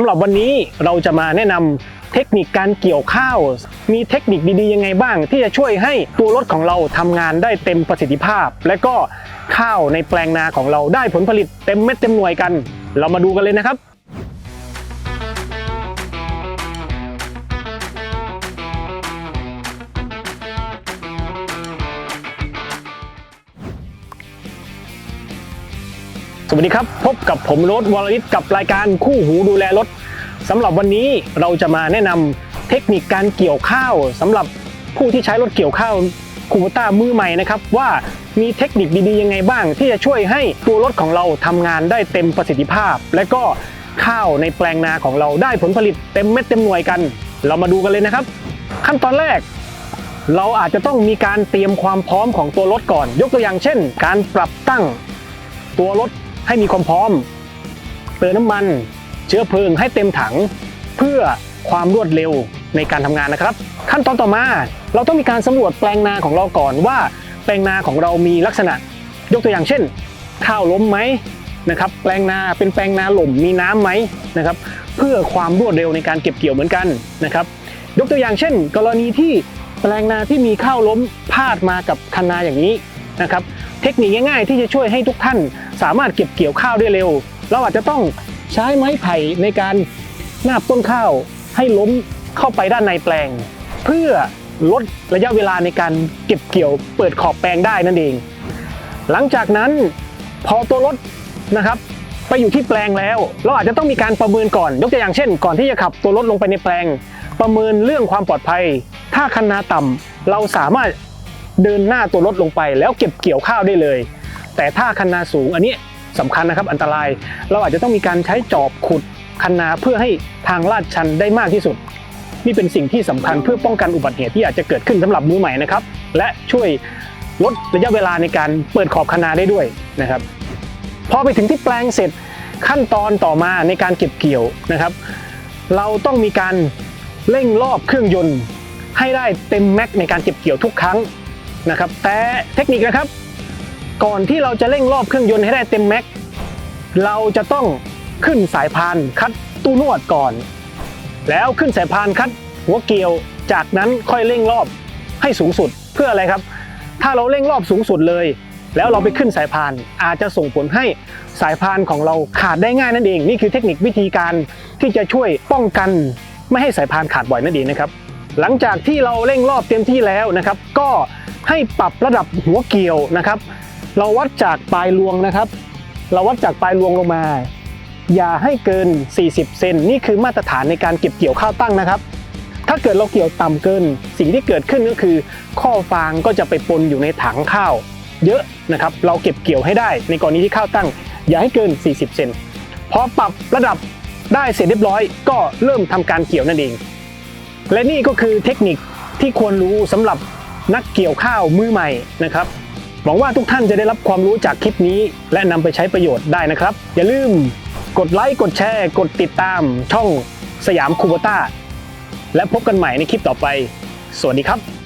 ำหรับวันนี้เราจะมาแนะนำเทคนิคการเกี่ยวข้าว มีเทคนิคดีๆยังไงบ้าง ที่จะช่วยให้ตัวรถของเราทำงานได้เต็มประสิทธิภาพ และก็ข้าวในแปลงนาของเราได้ผลผลิตเต็มเม็ดเต็มหน่วยกัน เรามาดูกันเลยนะครับ สวัสดีครับ พบกับผมรถวอลลิสกับรายการคู่หูดูแลรถสำหรับวันนี้เราจะมาแนะนำเทคนิคการเกี่ยวข้าวสำหรับผู้ที่ใช้รถเกี่ยวข้าวคูโบต้ามือใหม่นะครับว่ามีเทคนิคดีๆยังไงบ้าง ที่จะช่วยให้ตัวรถของเราทำงานได้เต็มประสิทธิภาพ และก็ข้าวในแปลงนาของเราได้ผลผลิตเต็มเม็ดเต็มหน่วยกัน เรามาดูกันเลยนะครับ ขั้นตอนแรก เราอาจจะต้องมีการเตรียมความพร้อมของตัวรถก่อน ยกตัวอย่างเช่น การปรับตั้งตัวรถ ให้มีความพร้อม เติมน้ำมัน เชื้อเพลิงให้เต็มถัง เพื่อความรวดเร็วในการทำงานนะครับ ขั้นตอนต่อมาเราต้องมีการสำรวจแปลงนาของเราก่อนว่า แปลงนาของเรามีลักษณะ ยกตัวอย่างเช่น ข้าวล้มไหมนะครับแปลงนาเป็นแปลงนาหล่มมีน้ำไหมนะครับเพื่อความรวดเร็วในการเก็บเกี่ยวเหมือนกันนะครับยกตัวอย่างเช่น กรณีที่แปลงนาที่มีข้าวล้มพาดมากับคันนาอย่างนี้นะครับ เทคนิคง่ายๆ ที่จะช่วยให้ทุกท่าน สามารถเก็บเกี่ยวข้าวได้เร็ว เราอาจจะต้องใช้ไม้ไผ่ในการนาบต้นข้าวให้ล้มเข้าไปด้านในแปลง เพื่อลดระยะเวลาในการเก็บเกี่ยวเปิดขอบแปลงได้นั่นเอง หลังจากนั้นพอตัวรถนะครับไปอยู่ที่แปลงแล้ว เราอาจจะต้องมีการประเมินก่อน ยกตัวอย่างเช่น ก่อนที่จะขับตัวรถลงไปในแปลง ประเมินเรื่องความปลอดภัย ถ้าคันนาต่ำเราสามารถ เดินหน้าตัวรถลงไป แล้วเก็บเกี่ยวข้าวได้เลย แต่ถ้าคันนาสูงอันนี้สำคัญนะครับอันตราย เราอาจจะต้องมีการใช้จอบขุดคันนาเพื่อให้ทางลาดชันได้มากที่สุด นี่เป็นสิ่งที่สำคัญเพื่อป้องกันอุบัติเหตุที่อาจจะเกิดขึ้นสำหรับมือใหม่นะครับ และช่วยลดระยะเวลาในการเปิดขอบคันนาได้ด้วยนะครับ พอไปถึงที่แปลงเสร็จขั้นตอนต่อมาในการเก็บเกี่ยวนะครับ เราต้องมีการเร่งรอบเครื่องยนต์ ให้ได้เต็มแม็กในการเก็บเกี่ยวทุกครั้ง นะครับแต่เทคนิคนะครับ ก่อนที่เราจะเร่งรอบเครื่องยนต์ให้ได้เต็มแม็กเราจะต้องขึ้นสายพานคัดตู้นวดก่อน แล้วขึ้นสายพานคัดหัวเกลียว จากนั้นค่อยเร่งรอบให้สูงสุดเพื่ออะไรครับ ถ้าเราเร่งรอบสูงสุดเลย แล้วเราไปขึ้นสายพานอาจจะส่งผลให้สายพานของเราขาดได้ง่ายนั่นเอง นี่คือเทคนิควิธีการที่จะช่วยป้องกันไม่ให้สายพานขาดบ่อยนั่นเองนะครับ หลังจากที่เราเร่งรอบเต็มที่แล้วนะครับ ก็ ให้ปรับระดับหัวเกี่ยวนะครับ เราวัดจากปลายรวงนะครับ เราวัดจากปลายรวงลงมา อย่าให้เกิน 40 เซนนี่คือมาตรฐานในการเก็บเกี่ยวข้าวตั้งนะครับ ถ้าเกิดเราเกี่ยวต่ำเกิน สิ่งที่เกิดขึ้นก็คือ ข้อฟางก็จะไปปนอยู่ในถังข้าว เยอะนะครับ เราเก็บเกี่ยวให้ได้ ในกรณีที่ข้าวตั้ง อย่าให้เกิน 40 เซนพอปรับระดับได้เสร็จเรียบร้อย ก็เริ่มทำการเกี่ยวนั่นเอง และนี่ก็คือเทคนิคที่ควรรู้สำหรับ นักเกี่ยวข้าวมือใหม่นะครับหวังว่าทุกท่านจะได้รับความรู้จากคลิปนี้ และนำไปใช้ประโยชน์ได้นะครับ อย่าลืมกดไลค์กดแชร์ กดติดตามช่องสยามคูโบต้าและพบกันใหม่ในคลิปต่อไป สวัสดีครับ